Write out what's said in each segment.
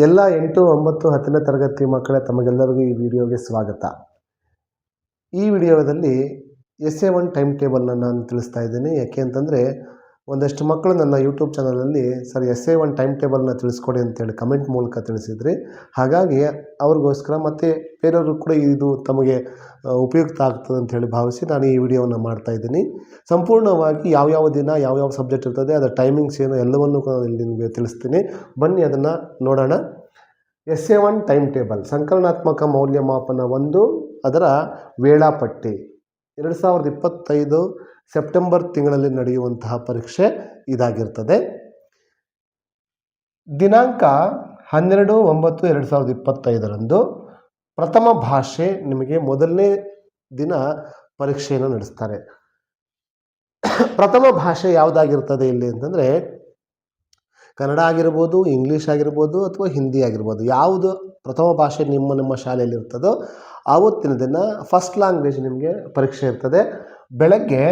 ಎಲ್ಲ ಎಂಟು ಒಂಬತ್ತು ಹತ್ತನೇ ತರಗತಿ ಮಕ್ಕಳೇ ತಮಗೆಲ್ಲರಿಗೂ ಈ ವಿಡಿಯೋಗೆ ಸ್ವಾಗತ. ಈ ವಿಡಿಯೋದಲ್ಲಿ ಎಸ್ ಎ ಒನ್ ಟೈಮ್ ಟೇಬಲ್ನ ನಾನು ತಿಳಿಸ್ತಾ ಇದ್ದೀನಿ. ಯಾಕೆ ಅಂತಂದರೆ ಒಂದಷ್ಟು ಮಕ್ಕಳು ನನ್ನ ಯೂಟ್ಯೂಬ್ ಚಾನಲಲ್ಲಿ sir S A one time ಟೇಬಲ್ನ ತಿಳಿಸ್ಕೊಡಿ ಅಂತೇಳಿ ಕಮೆಂಟ್ ಮೂಲಕ ತಿಳಿಸಿದ್ರಿ. ಹಾಗಾಗಿ ಅವ್ರಿಗೋಸ್ಕರ ಮತ್ತು ಬೇರೆಯವರು ಕೂಡ ಇದು ತಮಗೆ ಉಪಯುಕ್ತ ಆಗ್ತದೆ ಅಂತ ಹೇಳಿ ಭಾವಿಸಿ ನಾನು ಈ ವಿಡಿಯೋವನ್ನು ಮಾಡ್ತಾ ಇದ್ದೀನಿ. ಸಂಪೂರ್ಣವಾಗಿ ಯಾವ್ಯಾವ ದಿನ ಯಾವ್ಯಾವ ಸಬ್ಜೆಕ್ಟ್ ಇರ್ತದೆ, ಅದರ ಟೈಮಿಂಗ್ಸ್ ಏನು ಎಲ್ಲವನ್ನೂ ಕೂಡ ಇಲ್ಲಿ ನಿಮಗೆ ತಿಳಿಸ್ತೀನಿ. ಬನ್ನಿ ಅದನ್ನು ನೋಡೋಣ. S A one time table ಸಂಕಲನಾತ್ಮಕ ಮೌಲ್ಯಮಾಪನ ಒಂದು, ಅದರ ವೇಳಾಪಟ್ಟಿ. ಎರಡು ಸಾವಿರದ ಇಪ್ಪತ್ತೈದು ಸೆಪ್ಟೆಂಬರ್ ತಿಂಗಳಲ್ಲಿ ನಡೆಯುವಂತಹ ಪರೀಕ್ಷೆ ಇದಾಗಿರ್ತದೆ. ದಿನಾಂಕ ಹನ್ನೆರಡು ಒಂಬತ್ತು ಎರಡು ಸಾವಿರದ ಇಪ್ಪತ್ತೈದರಂದು ಪ್ರಥಮ ಭಾಷೆ ನಿಮಗೆ ಮೊದಲನೇ ದಿನ ಪರೀಕ್ಷೆಯನ್ನು ನಡೆಸ್ತಾರೆ. ಪ್ರಥಮ ಭಾಷೆ ಯಾವುದಾಗಿರ್ತದೆ ಇಲ್ಲಿ ಅಂತಂದರೆ ಕನ್ನಡ ಆಗಿರ್ಬೋದು ಇಂಗ್ಲೀಷ್ ಆಗಿರ್ಬೋದು ಅಥವಾ ಹಿಂದಿ ಆಗಿರ್ಬೋದು, ಯಾವುದು ಪ್ರಥಮ ಭಾಷೆ ನಿಮ್ಮ ನಿಮ್ಮ ಶಾಲೆಯಲ್ಲಿ ಇರ್ತದೋ ಆವತ್ತಿನ ದಿನ ಫಸ್ಟ್ ಲ್ಯಾಂಗ್ವೇಜ್ ನಿಮಗೆ ಪರೀಕ್ಷೆ ಇರ್ತದೆ. ಬೆಳಗ್ಗೆ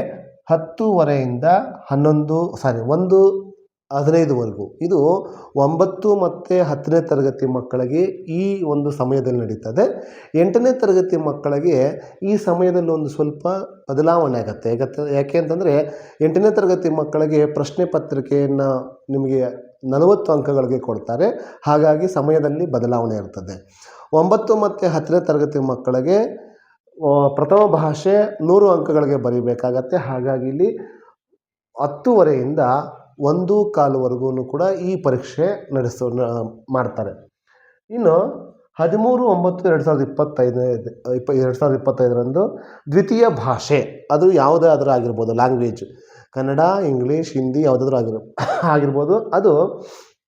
ಹತ್ತೂವರೆಯಿಂದ ಹನ್ನೊಂದು ಸಾರಿ ಒಂದು ಹದಿನೈದುವರೆಗೂ. ಇದು ಒಂಬತ್ತು ಮತ್ತು ಹತ್ತನೇ ತರಗತಿ ಮಕ್ಕಳಿಗೆ ಈ ಒಂದು ಸಮಯದಲ್ಲಿ ನಡೀತದೆ. ಎಂಟನೇ ತರಗತಿ ಮಕ್ಕಳಿಗೆ ಈ ಸಮಯದಲ್ಲಿ ಒಂದು ಸ್ವಲ್ಪ ಬದಲಾವಣೆ ಆಗುತ್ತೆ. ಯಾಕಂತ, ಯಾಕೆ ಅಂತಂದರೆ ಎಂಟನೇ ತರಗತಿ ಮಕ್ಕಳಿಗೆ ಪ್ರಶ್ನೆ ಪತ್ರಿಕೆಯನ್ನು ನಿಮಗೆ ನಲವತ್ತು ಅಂಕಗಳಿಗೆ ಕೊಡ್ತಾರೆ. ಹಾಗಾಗಿ ಸಮಯದಲ್ಲಿ ಬದಲಾವಣೆ ಇರ್ತದೆ. ಒಂಬತ್ತು ಮತ್ತು ಹತ್ತನೇ ತರಗತಿ ಮಕ್ಕಳಿಗೆ ಪ್ರಥಮ ಭಾಷೆ ನೂರು ಅಂಕಗಳಿಗೆ ಬರೀಬೇಕಾಗತ್ತೆ. ಹಾಗಾಗಿ ಇಲ್ಲಿ ಹತ್ತುವರೆಯಿಂದ ಒಂದು ಕಾಲುವರೆಗೂ ಕೂಡ ಈ ಪರೀಕ್ಷೆ ನಡೆಸೋ ಮಾಡ್ತಾರೆ. ಇನ್ನು ಹದಿಮೂರು, ಒಂಬತ್ತು, ಎರಡು ಸಾವಿರದ ಇಪ್ಪತ್ತೈದನೇ, ಇಪ್ಪ, ಎರಡು ಸಾವಿರದ ಇಪ್ಪತ್ತೈದರಂದು ದ್ವಿತೀಯ ಭಾಷೆ. ಅದು ಯಾವುದಾದ್ರೂ ಆಗಿರ್ಬೋದು ಲ್ಯಾಂಗ್ವೇಜ್ ಕನ್ನಡ, ಇಂಗ್ಲೀಷ್, ಹಿಂದಿ ಯಾವುದಾದ್ರೂ ಆಗಿರ್ ಆಗಿರ್ಬೋದು. ಅದು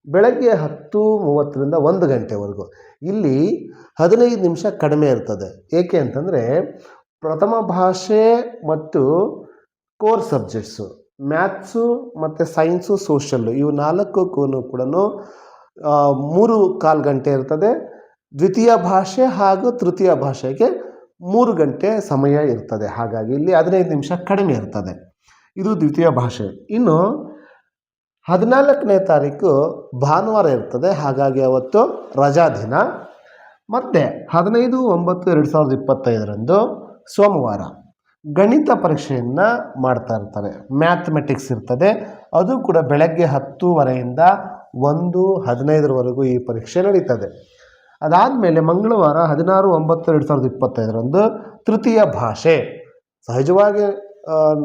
ಬೆಳಗ್ಗೆ ಹತ್ತು ಮೂವತ್ತರಿಂದ ಒಂದು ಗಂಟೆವರೆಗೂ. ಇಲ್ಲಿ ಹದಿನೈದು ನಿಮಿಷ ಕಡಿಮೆ ಇರ್ತದೆ. ಏಕೆ ಅಂತಂದರೆ ಪ್ರಥಮ ಭಾಷೆ ಮತ್ತು ಕೋರ್ ಸಬ್ಜೆಕ್ಟ್ಸು ಮ್ಯಾಥ್ಸು ಮತ್ತು ಸೈನ್ಸು, ಸೋಷಲ್ಲು ಇವು ನಾಲ್ಕಕ್ಕೂ ಕೂಡ ಮೂರು ಕಾಲು ಗಂಟೆ ಇರ್ತದೆ. ದ್ವಿತೀಯ ಭಾಷೆ ಹಾಗೂ ತೃತೀಯ ಭಾಷೆಗೆ ಮೂರು ಗಂಟೆ ಸಮಯ ಇರ್ತದೆ. ಹಾಗಾಗಿ ಇಲ್ಲಿ ಹದಿನೈದು ನಿಮಿಷ ಕಡಿಮೆ ಇರ್ತದೆ. ಇದು ದ್ವಿತೀಯ ಭಾಷೆ. ಇನ್ನು ಹದಿನಾಲ್ಕನೇ ತಾರೀಕು ಭಾನುವಾರ ಇರ್ತದೆ. ಹಾಗಾಗಿ ಅವತ್ತು ರಜಾ ದಿನ. ಮತ್ತು ಹದಿನೈದು, ಒಂಬತ್ತು, ಎರಡು ಸಾವಿರದ ಇಪ್ಪತ್ತೈದರಂದು ಸೋಮವಾರ ಗಣಿತ ಪರೀಕ್ಷೆಯನ್ನು ಮಾಡ್ತಾ ಇರ್ತಾರೆ. ಮ್ಯಾಥಮೆಟಿಕ್ಸ್ ಇರ್ತದೆ. ಅದು ಕೂಡ ಬೆಳಗ್ಗೆ ಹತ್ತೂವರೆಯಿಂದ ಒಂದು, ಹದಿನೈದರವರೆಗೂ ಈ ಪರೀಕ್ಷೆ ನಡೀತದೆ. ಅದಾದಮೇಲೆ ಮಂಗಳವಾರ ಹದಿನಾರು, ಒಂಬತ್ತು, ಎರಡು ಸಾವಿರದ ಇಪ್ಪತ್ತೈದರಂದು ತೃತೀಯ ಭಾಷೆ. ಸಹಜವಾಗಿ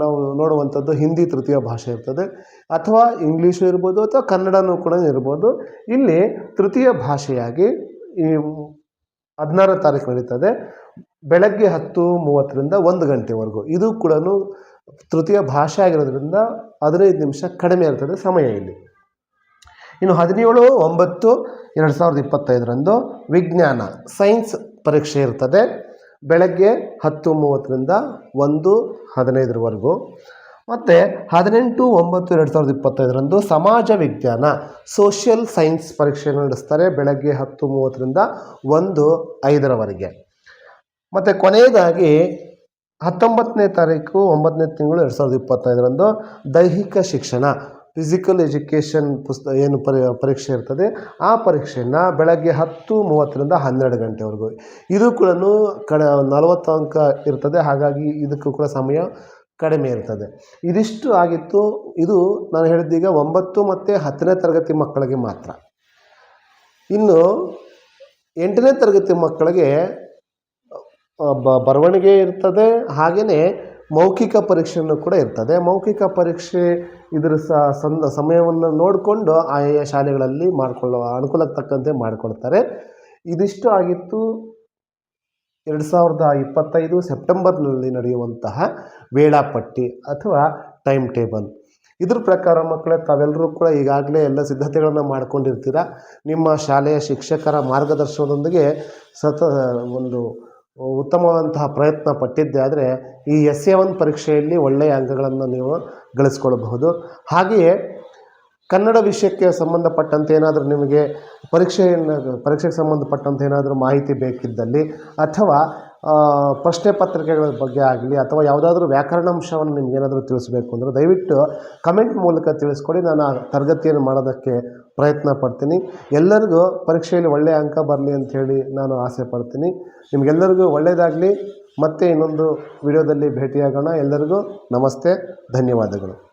ನಾವು ನೋಡುವಂಥದ್ದು ಹಿಂದಿ ತೃತೀಯ ಭಾಷೆ ಇರ್ತದೆ. ಅಥವಾ ಇಂಗ್ಲೀಷು ಇರ್ಬೋದು ಅಥವಾ ಕನ್ನಡನೂ ಕೂಡ ಇರ್ಬೋದು. ಇಲ್ಲಿ ತೃತೀಯ ಭಾಷೆಯಾಗಿ ಈ ಹದಿನಾರನೇ ತಾರೀಕು ನಡೀತದೆ. ಬೆಳಗ್ಗೆ ಹತ್ತು ಮೂವತ್ತರಿಂದ ಒಂದು ಗಂಟೆವರೆಗೂ. ಇದು ಕೂಡ ತೃತೀಯ ಭಾಷೆ ಆಗಿರೋದ್ರಿಂದ ಹದಿನೈದು ನಿಮಿಷ ಕಡಿಮೆ ಇರ್ತದೆ ಸಮಯ ಇಲ್ಲಿ. ಇನ್ನು ಹದಿನೇಳು, ಒಂಬತ್ತು, ಎರಡು ಸಾವಿರದ ಇಪ್ಪತ್ತೈದರಂದು ವಿಜ್ಞಾನ, ಸೈನ್ಸ್ ಪರೀಕ್ಷೆ ಇರ್ತದೆ. ಬೆಳಗ್ಗೆ ಹತ್ತು ಮೂವತ್ತರಿಂದ ಒಂದು ಹದಿನೈದರವರೆಗೂ. ಮತ್ತು ಹದಿನೆಂಟು ಒಂಬತ್ತು ಎರಡು ಸಾವಿರದ ಇಪ್ಪತ್ತೈದರಂದು ಸಮಾಜ ವಿಜ್ಞಾನ ಸೋಷಿಯಲ್ ಸೈನ್ಸ್ ಪರೀಕ್ಷೆ ನಡೆಸ್ತಾರೆ ಬೆಳಗ್ಗೆ ಹತ್ತು ಮೂವತ್ತರಿಂದ ಒಂದು ಐದರವರೆಗೆ. ಮತ್ತು ಕೊನೆಯದಾಗಿ ಹತ್ತೊಂಬತ್ತನೇ ತಾರೀಕು, ಒಂಬತ್ತನೇ ತಿಂಗಳು ಎರಡು ಸಾವಿರದ ಇಪ್ಪತ್ತೈದರಂದು ದೈಹಿಕ ಶಿಕ್ಷಣ ಫಿಸಿಕಲ್ ಎಜುಕೇಷನ್ ಪುಸ್ತ, ಏನು ಪರಿ, ಪರೀಕ್ಷೆ ಇರ್ತದೆ, ಆ ಪರೀಕ್ಷೆಯನ್ನು ಬೆಳಗ್ಗೆ ಹತ್ತು ಮೂವತ್ತರಿಂದ ಹನ್ನೆರಡು ಗಂಟೆವರೆಗೂ. ಇದು ಕೂಡ ಕಡ, ನಲವತ್ತು ಅಂಕ ಇರ್ತದೆ, ಹಾಗಾಗಿ ಇದಕ್ಕೂ ಕೂಡ ಸಮಯ ಕಡಿಮೆ ಇರ್ತದೆ. ಇದಿಷ್ಟು ಆಗಿತ್ತು. ಇದು ನಾನು ಹೇಳಿದ್ದೀಗ ಒಂಬತ್ತು ಮತ್ತು ಹತ್ತನೇ ತರಗತಿ ಮಕ್ಕಳಿಗೆ ಮಾತ್ರ. ಇನ್ನು ಎಂಟನೇ ತರಗತಿ ಮಕ್ಕಳಿಗೆ ಬರವಣಿಗೆ ಇರ್ತದೆ ಹಾಗೆಯೇ ಮೌಖಿಕ ಪರೀಕ್ಷೆಯನ್ನು ಕೂಡ ಇರ್ತದೆ. ಮೌಖಿಕ ಪರೀಕ್ಷೆ ಇದರ ಸಂದ, ಸಮಯವನ್ನು ನೋಡಿಕೊಂಡು ಆಯಾ ಶಾಲೆಗಳಲ್ಲಿ ಮಾಡಿಕೊಳ್ಳುವ ಅನುಕೂಲಕ್ಕೆ ತಕ್ಕಂತೆ ಮಾಡಿಕೊಡ್ತಾರೆ. ಇದಿಷ್ಟು ಆಗಿತ್ತು. ಎರಡು ಸಾವಿರದ ಇಪ್ಪತ್ತೈದು ಸೆಪ್ಟೆಂಬರ್ನಲ್ಲಿ ನಡೆಯುವಂತಹ ವೇಳಾಪಟ್ಟಿ ಅಥವಾ ಟೈಮ್ ಟೇಬಲ್. ಇದ್ರ ಪ್ರಕಾರ ಮಕ್ಕಳೇ ತಾವೆಲ್ಲರೂ ಕೂಡ ಈಗಾಗಲೇ ಎಲ್ಲ ಸಿದ್ಧತೆಗಳನ್ನು ಮಾಡ್ಕೊಂಡಿರ್ತೀರ? ನಿಮ್ಮ ಶಾಲೆಯ ಶಿಕ್ಷಕರ ಮಾರ್ಗದರ್ಶನದೊಂದಿಗೆ ಸತ ಒಂದು ಉತ್ತಮವಾದಂತಹ ಪ್ರಯತ್ನ ಪಟ್ಟಿದ್ದೆ ಆದರೆ ಈ ಎಸ್ ಎ ಒನ್ ಪರೀಕ್ಷೆಯಲ್ಲಿ ಒಳ್ಳೆಯ ಅಂಕಗಳನ್ನು ನೀವು ಗಳಿಸ್ಕೊಳ್ಬಹುದು. ಹಾಗೆಯೇ ಕನ್ನಡ ವಿಷಯಕ್ಕೆ ಸಂಬಂಧಪಟ್ಟಂತೆ ಏನಾದರೂ ನಿಮಗೆ ಪರೀಕ್ಷೆಯನ್ನು, ಪರೀಕ್ಷೆಗೆ ಸಂಬಂಧಪಟ್ಟಂತೆ ಏನಾದರೂ ಮಾಹಿತಿ ಬೇಕಿದ್ದಲ್ಲಿ ಅಥವಾ ಪ್ರಶ್ನೆ ಪತ್ರಿಕೆಗಳ ಬಗ್ಗೆ ಆಗಲಿ ಅಥವಾ ಯಾವುದಾದ್ರೂ ವ್ಯಾಕರಣಾಂಶವನ್ನು ನಿಮ್ಗೇನಾದರೂ ತಿಳಿಸ್ಬೇಕು ಅಂದರೆ ದಯವಿಟ್ಟು ಕಮೆಂಟ್ ಮೂಲಕ ತಿಳಿಸ್ಕೊಡಿ. ನಾನು ಆ ತರಗತಿಯನ್ನು ಮಾಡೋದಕ್ಕೆ ಪ್ರಯತ್ನ ಪಡ್ತೀನಿ. ಎಲ್ಲರಿಗೂ ಪರೀಕ್ಷೆಯಲ್ಲಿ ಒಳ್ಳೆಯ ಅಂಕ ಬರಲಿ ಅಂಥೇಳಿ ನಾನು ಆಸೆ ಪಡ್ತೀನಿ. ನಿಮಗೆಲ್ಲರಿಗೂ ಒಳ್ಳೆಯದಾಗಲಿ ಮತ್ತೆ ಇನ್ನೊಂದು ವಿಡಿಯೋದಲ್ಲಿ ಭೇಟಿಯಾಗೋಣ. ಎಲ್ಲರಿಗೂ ನಮಸ್ತೆ. ಧನ್ಯವಾದಗಳು.